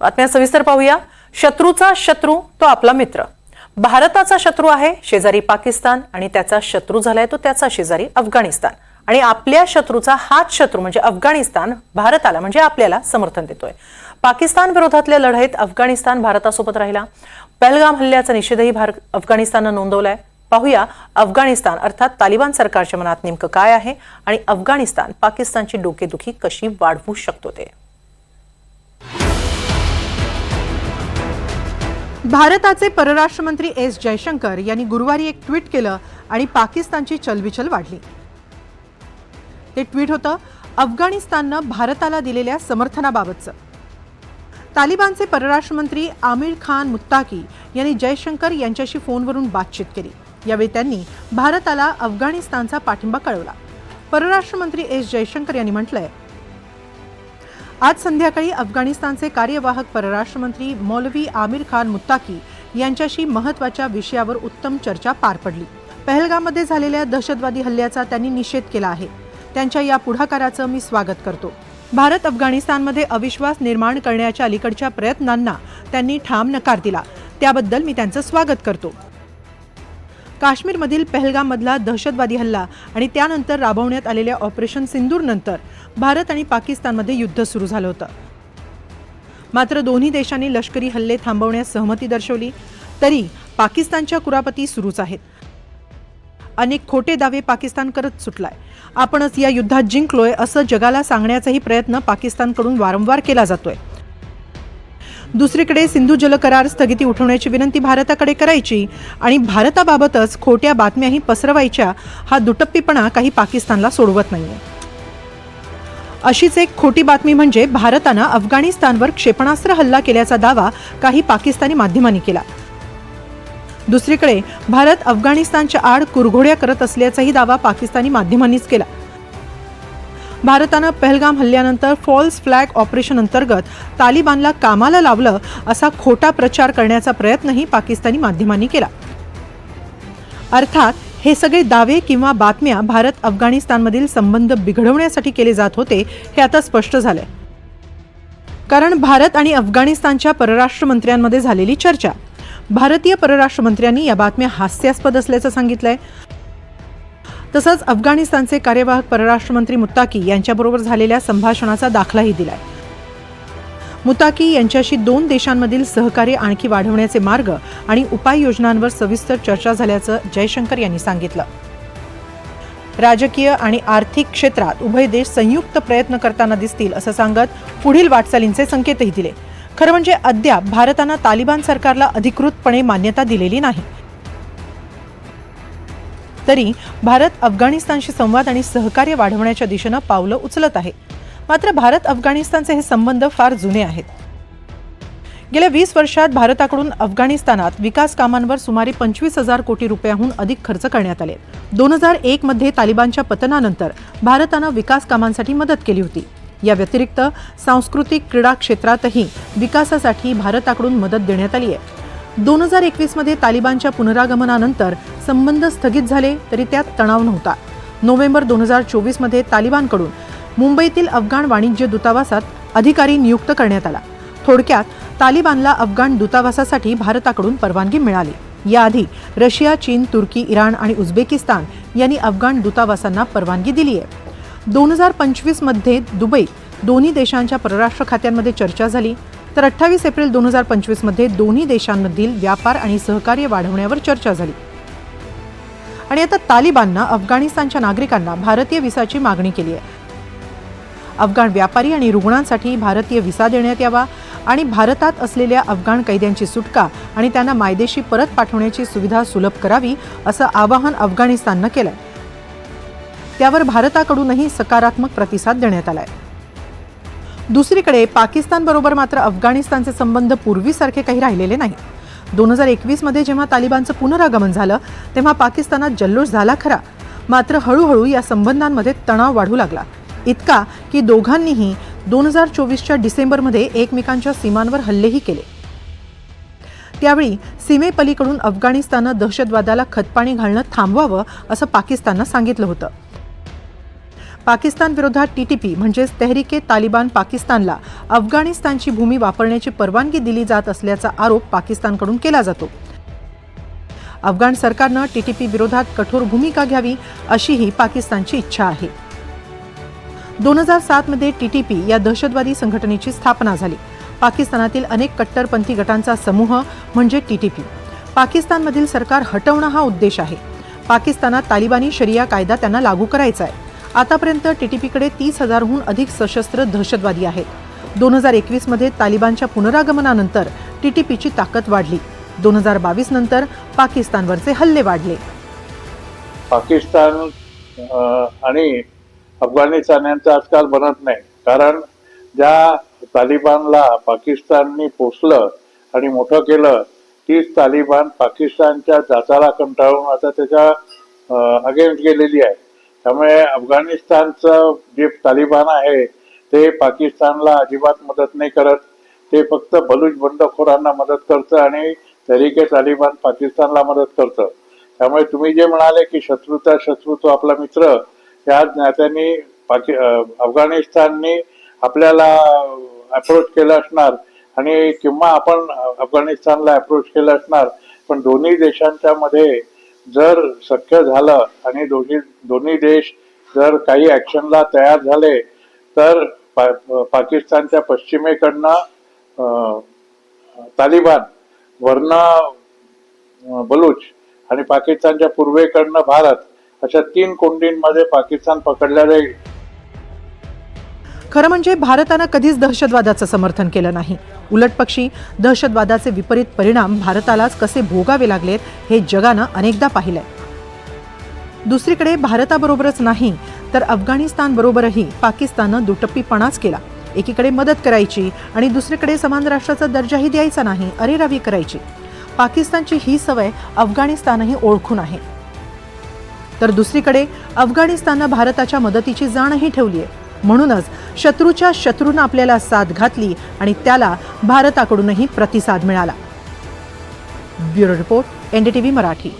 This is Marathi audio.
बातम्या सविस्तर पाहूया. शत्रूचा शत्रू तो आपला मित्र. भारताचा शत्रू आहे शेजारी पाकिस्तान आणि त्याचा शत्रू झालाय तो त्याचा शेजारी अफगाणिस्तान. आणि आपल्या शत्रूचा हाच शत्रू म्हणजे अफगाणिस्तान भारताला म्हणजे आपल्याला समर्थन देतोय. पाकिस्तान विरोधातल्या लढाईत अफगाणिस्तान भारतासोबत राहिला. पहलगाम हल्ल्याचा निषेधही भारत अफगाणिस्ताननं नोंदवलाय. पाहूया अफगाणिस्तान अर्थात तालिबान सरकारच्या मनात नेमकं काय आहे आणि अफगाणिस्तान पाकिस्तानची डोकेदुखी कशी वाढवू शकतो ते. भारताचे परराष्ट्र मंत्री एस जयशंकर यांनी गुरुवारी एक ट्विट केलं आणि पाकिस्तानची चलबिचल वाढली. ते ट्विट होतं अफगाणिस्ताननं भारताला दिलेल्या समर्थनाबाबतचं. तालिबानचे परराष्ट्र मंत्री आमिर खान मुत्ताकी यांनी जयशंकर यांच्याशी फोनवरून बातचीत केली. यावेळी त्यांनी भारताला अफगाणिस्तानचा पाठिंबा कळवला. परराष्ट्र मंत्री एस जयशंकर यांनी म्हटलंय आज संध्याकाळी अफगाणिस्तानचे कार्यवाहक परराष्ट्र मंत्री मौलवी आमिर खान मुत्ताकी यांच्याशी महत्त्वाच्या विषयावर उत्तम चर्चा पार पडली. पहलगाममध्ये झालेल्या दहशतवादी हल्ल्याचा त्यांनी निषेध केला आहे. त्यांच्या या पुढाकाराचं मी स्वागत करतो. भारत अफगाणिस्तानमध्ये अविश्वास निर्माण करण्याच्या अलीकडच्या प्रयत्नांना त्यांनी ठाम नकार दिला. त्याबद्दल मी त्यांचं स्वागत करतो. काश्मीरमधील पहलगाममधला दहशतवादी हल्ला आणि त्यानंतर राबवण्यात आलेल्या ऑपरेशन सिंदूरनंतर भारत आणि पाकिस्तानमध्ये युद्ध सुरू झालं होतं. मात्र दोन्ही देशांनी लष्करी हल्ले थांबवण्यास सहमती दर्शवली तरी पाकिस्तानच्या कुरापती सुरूच आहेत. अनेक खोटे दावे पाकिस्तान करत सुटलाय. आपणच या युद्धात जिंकलोय असं जगाला सांगण्याचाही प्रयत्न पाकिस्तानकडून वारंवार केला जातोय. दुसरीकडे सिंधू जल करार स्थगिती उठवण्याची विनंती भारताकडे करायची आणि भारताबाबतच खोट्या बातम्याही पसरवायच्या हा दुटप्पीपणा काही पाकिस्तानला सोडवत नाहीये. अशीच एक खोटी बातमी म्हणजे भारतानं अफगाणिस्तानवर क्षेपणास्त्र हल्ला केल्याचा दावा काही पाकिस्तानी माध्यमांनी केला. दुसरीकडे भारत अफगाणिस्तानच्या आड कुरघोड्या करत असल्याचाही दावा पाकिस्तानी माध्यमांनीच केला. भारतानं पहलगाम हल्ल्यानंतर फॉल्स फ्लॅग ऑपरेशन अंतर्गत तालिबानला कामाला लावलं असा खोटा प्रचार करण्याचा प्रयत्नही पाकिस्तानी माध्यमांनी केला. अर्थात हे सगळे दावे किंवा बातम्या भारत अफगाणिस्तानमधील संबंध बिघडवण्यासाठी केले जात होते हे आता स्पष्ट झालंय. कारण भारत आणि अफगाणिस्तानच्या परराष्ट्र मंत्र्यांमध्ये झालेली चर्चा. भारतीय परराष्ट्र मंत्र्यांनी या बातम्या हास्यास्पद असल्याचं सांगितलंय. तसंच अफगाणिस्तानचे कार्यवाहक परराष्ट्र मंत्री मुत्ताकी यांच्याबरोबर झालेल्या संभाषणाचा दाखलाही दिलाय. मुताकी यांच्याशी दोन देशांमधील सहकार्य आणखी वाढवण्याचे मार्ग आणि उपाययोजनांवर सविस्तर चर्चा झाल्याचं जयशंकर यांनी सांगितलं. राजकीय आणि आर्थिक क्षेत्रात उभय देश संयुक्त प्रयत्न करताना दिसतील असं सांगत पुढील वाटचालींचे संकेतही दिले. खरं म्हणजे अद्याप भारतानं तालिबान सरकारला अधिकृतपणे मान्यता दिलेली नाही. तरी भारत अफगाणिस्तानशी संवाद आणि सहकार्य वाढवण्याच्या दिशेनं पावलं उचलत आहे. मात्र भारत अफगाणिस्तानचे हे संबंध फार जुने आहेत. गेल्या वीस वर्षात भारताकडून अफगाणिस्तानात विकास कामांवर सुमारे पंचवीस हजार कोटी रुपयाहून अधिक खर्च करण्यात आले. दोन हजार एक मध्ये तालिबानच्या पतनानंतर भारतानं विकास कामांसाठी मदत केली होती. या व्यतिरिक्त सांस्कृतिक क्रीडा क्षेत्रातही विकासासाठी भारताकडून मदत देण्यात आली आहे. दोन हजार एकवीसमध्ये तालिबानच्या पुनरागमनानंतर संबंध स्थगित झाले तरी त्यात तणाव नव्हता. नोव्हेंबर दोन हजार चोवीसमध्ये तालिबानकडून मुंबईतील अफगाण वाणिज्य दूतावासात अधिकारी नियुक्त करण्यात आला. थोडक्यात तालिबानला अफगाण दूतावासासाठी भारताकडून परवानगी मिळाली. याआधी रशिया चीन तुर्की इराण आणि उझबेकिस्तान यांनी अफगाण दूतावासांना परवानगी दिली आहे. दोन हजार पंचवीसमध्ये दुबईत दोन्ही देशांच्या परराष्ट्र खात्यांमध्ये चर्चा झाली. तर अठ्ठावीस एप्रिल दोन हजार पंचवीसमध्ये दोन्ही देशांमधील व्यापार आणि सहकार्य वाढवण्यावर चर्चा झाली. आणि आता तालिबाननं अफगाणिस्तानच्या नागरिकांना भारतीय विसाची मागणी केली आहे. अफगाण व्यापारी आणि रुग्णांसाठी भारतीय विसा देण्यात यावा आणि भारतात असलेल्या अफगाण कैद्यांची सुटका आणि त्यांना मायदेशी परत पाठवण्याची सुविधा सुलभ करावी असं आवाहन अफगाणिस्ताननं केलंय. त्यावर भारताकडूनही सकारात्मक प्रतिसाद देण्यात आला आहे दुसरीकडे पाकिस्तानबरोबर मात्र अफगाणिस्तानचे संबंध पूर्वीसारखे काही राहिलेले नाही. दोन हजार एकवीसमध्ये जेव्हा तालिबानचं पुनरागमन झालं तेव्हा पाकिस्तानात जल्लोष झाला खरा. मात्र हळूहळू या संबंधांमध्ये तणाव वाढू लागला. इतका की दोघांनीही दोन हजार चोवीसच्या डिसेंबरमध्ये एकमेकांच्या सीमांवर हल्लेही केले. त्यावेळी सीमेपलीकडून अफगाणिस्ताननं दहशतवादाला खतपाणी घालणं थांबवावं असं पाकिस्ताननं सांगितलं होतं. पाकिस्तान विरोधात टीटीपी म्हणजेच तेहरिके तालिबान पाकिस्तानला अफगाणिस्तानची भूमी वापरण्याची परवानगी दिली जात असल्याचा आरोप पाकिस्तानकडून केला जातो. अफगाण सरकारनं टीटीपी विरोधात कठोर भूमिका घ्यावी अशीही पाकिस्तानची इच्छा आहे. दोन हजार सातमध्ये टीटीपी या दहशतवादी संघटनेची स्थापना झाली. पाकिस्तानातील अनेक कट्टरपंथी गटांचा समूह म्हणजे टीटीपी पाकिस्तानमधील सरकार हटवणं हा उद्देश आहे. पाकिस्तानात तालिबानी शरिया कायदा त्यांना लागू करायचा आहे. आतापर्यंत टीटीपीकडे तीस हजारहून अधिक सशस्त्र दहशतवादी आहेत. दोन हजार एकवीसमध्ये तालिबानच्या पुनरागमनानंतर टीटीपीची ताकद वाढली. दोन हजार बावीस नंतर पाकिस्तानवरचे हल्ले वाढले. पाकिस्तान आणि अफगाणिस्तान यांचं आजकाल बनत नाही. कारण ज्या तालिबानला पाकिस्ताननी पोचलं आणि मोठं केलं तीच तालिबान पाकिस्तानच्या जाचाला कंटाळून आता त्याच्या अगेन्स्ट गेलेली आहे. त्यामुळे अफगाणिस्तानचं जे तालिबान आहे ते पाकिस्तानला अजिबात मदत नाही करत. ते फक्त बलूच बंडखोरांना मदत करतं आणि तरीके तालिबान पाकिस्तानला मदत करतं. त्यामुळे तुम्ही जे म्हणाले की शत्रुता शत्रू तो आपला मित्र या नात्याने पाकि अफगाणिस्ताननी आपल्याला अप्रोच केलं असणार आणि किंवा आपण अफगाणिस्तानला अप्रोच केलं असणार पण दोन्ही देशांच्या मध्ये जर शक्य झालं आणि दोन्ही दोन्ही देश जर काही ऍक्शनला तयार झाले तर पा, पाकिस्तानच्या पश्चिमेकडनं तालिबान वर्ण बलूच आणि पाकिस्तानच्या पूर्वेकडनं भारत अशा तीन कोंडींमध्ये पाकिस्तान पकडल्या जाईल. खरं म्हणजे भारतानं कधीच दहशतवादाचं समर्थन केलं नाही. उलटपक्षी दहशतवादाचे विपरीत परिणाम भारतालाच कसे भोगावे लागलेत हे जगानं अनेकदा पाहिलंय. दुसरीकडे भारताबरोबरच नाही तर अफगाणिस्तानबरोबरही पाकिस्ताननं दुटप्पीपणाच केला. एकीकडे मदत करायची आणि दुसरीकडे समान राष्ट्राचा दर्जाही द्यायचा नाही अरेरावी करायची. पाकिस्तानची ही सवय अफगाणिस्तानही ओळखून आहे. तर दुसरीकडे अफगाणिस्ताननं भारताच्या मदतीची जाणही ठेवली आहे म्हणूनच शत्रूच्या शत्रूनं आपल्याला साथ घातली आणि त्याला भारताकडूनही प्रतिसाद मिळाला. Bureau report NDTV Marathi.